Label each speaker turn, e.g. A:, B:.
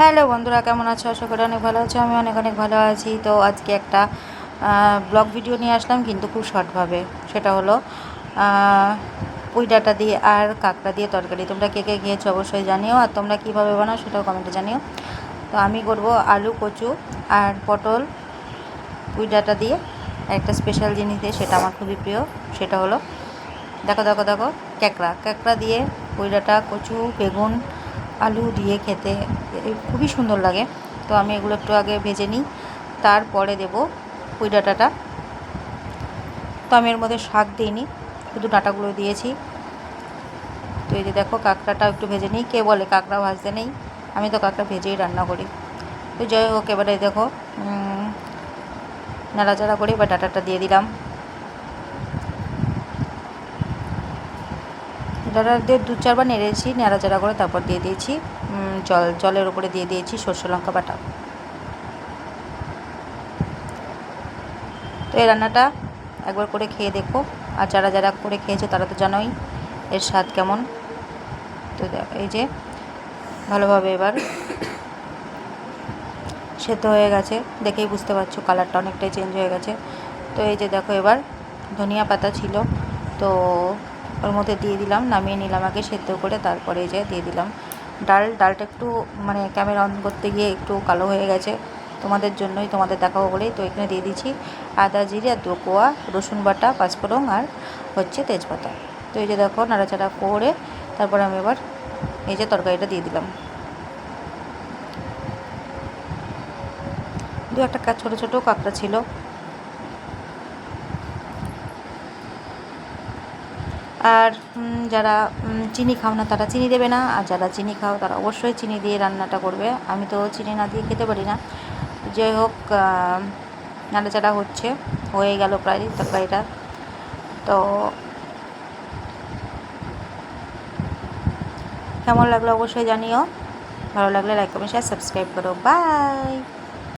A: Hello বন্ধুরা, কেমন আছো? আশা করি অনেক ভালো আছো। আমি অনেক অনেক ভালো আছি। তো আজকে একটা ব্লগ ভিডিও নিয়ে আসলাম, কিন্তু খুব শর্টভাবে সেটা হলো পুঁই ডাঁটা দিয়ে আর কাঁকড়া দিয়ে তরকারি। তোমরা কে কে খেয়েছো অবশ্যই জানিও, আর তোমরা কীভাবে বানাও সেটাও কমেন্টে জানিও। তো আমি করব আলু, কচু আর পটল পুঁই ডাঁটা দিয়ে একটা স্পেশাল জিনিস দিয়ে, সেটা আমার খুবই প্রিয়। সেটা হলো, দেখো দেখো দেখো, ক্যাকড়া। ক্যাকড়া দিয়ে পুঁই ডাঁটা কচু, বেগুন আলু দিয়ে খেতে খুবই সুন্দর লাগে। তো আমি এগুলো একটু আগে ভেজে নিই, তারপরে দেব পুঁই ডাঁটাটা। তো আমি এর মধ্যে শাক দিইনি শুধু ডাঁটাগুলো দিয়েছি। তো এই যে দেখো কাঁকড়াটা একটু ভেজে নিই, কে বলে কাঁকড়া ভাজতে নেই, আমি তো কাঁকড়া ভেজেই রান্না করি। তো যাই হোক, এবারে দেখো নাড়াচাড়া করে এবার ডাঁটাটা দিয়ে দিলাম। ডাটা দিয়ে দু চারবার নেড়েছি, নাড়াচাড়া করে তারপর দিয়ে দিয়েছি জল, জলের উপরে দিয়ে দিয়েছি সর্ষে লঙ্কা বাটা। তো এই রান্নাটা একবার করে খেয়ে দেখো, আর যারা যারা করে খেয়েছে তারা তো জানোই এর স্বাদ কেমন। তো এই যে ভালোভাবে এবার সেদ্ধ হয়ে গেছে, দেখেই বুঝতে পারছ কালারটা অনেকটাই চেঞ্জ হয়ে গেছে। তো এই যে দেখো এবার ধনিয়া পাতা ছিল, তো ওর মধ্যে দিয়ে দিলাম, নামিয়ে নিলাম আগে সেদ্ধ করে তারপরে যে দিয়ে দিলাম। ডাল, ডালটা একটু মানে ক্যামেরা অন করতে গিয়ে একটু কালো হয়ে গেছে। তোমাদের জন্যই তোমাদের দেখাবো বলেই তো এখানে দিয়ে দিচ্ছি। আদা জিরে আর দু কোয়া, রসুন বাটা, পাঁচফোড়ন আর হচ্ছে তেজপাতা। তো এই যে দেখো নাড়াচাড়া করে তারপরে আমি এবার এই যে তরকারিটা দিয়ে দিলাম। দু একটা ছোটো ছোটো কাঁকড়া ছিল। আর যারা চিনি খাও না তারা চিনি দেবে না, আর যারা চিনি খাও তারা অবশ্যই চিনি দিয়ে রান্নাটা করবে। আমি তো চিনি না দিয়ে খেতে পারি না। যাই হোক নাড়াচাড়া হচ্ছে, হয়ে গেল প্রায় তরকারিটা। তো কেমন লাগল অবশ্যই জানিও। ভালো লাগলে লাইক কমেন্ট শেয়ার সাবস্ক্রাইব করো। বাই